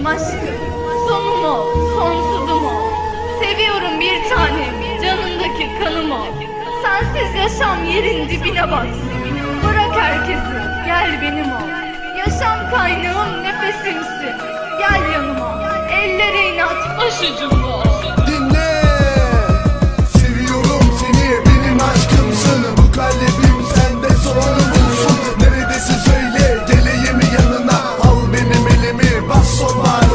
Seviyorum aşkım. Sonum ol, sonsuzum ol. Seviyorum bir tanem, canındaki kanım ol. Sensiz yaşam yerin dibine batsın. Bırak herkesi, gel benim ol. Yaşam kaynağım nefesimsin. Gel yanıma, ellere inat, başucumda passou para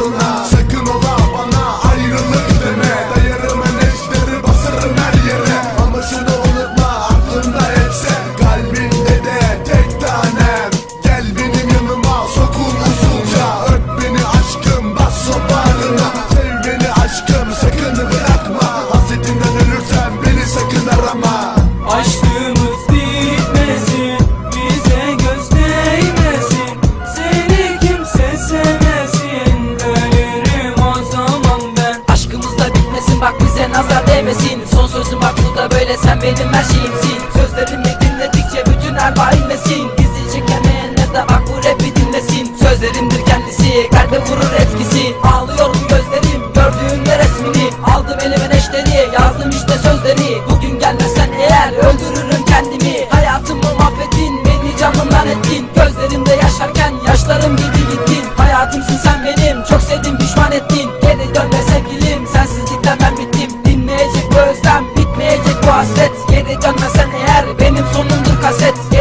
bize nazar değmesin. Son sözüm bak bu da böyle sen benim her şeyimsin. Sözlerimi dinledikçe bütün erba inmesin. Gizli çekemeyenler de bak bu rapi dinlesin. Sözlerimdir kendisi kalbe vurur etkisi. Ağlıyorum gözlerim gördüğümde resmini. Aldım elime neşteri yazdım işte sözleri. Bugün gelmezsen eğer öldürürüm kendimi. Hayatımı mahvettin beni canımdan ettin. Gözlerimde yaşarken yaşlarım gibi gittin. Hayatımsın sen benim çok sevdim pişman ettin. Geri dönme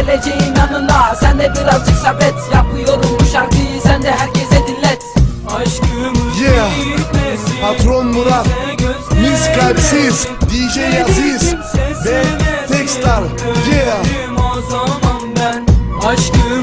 geleceğin yanına Sen de birazcık sabret. Yapıyorum bu şarkıyı sen de herkese dinlet. Aşkımız yeah. bitmesin. Patron Murat. Miss Kalpsiz. DJ Aziz. Ve Textar Yeah. Aşkım.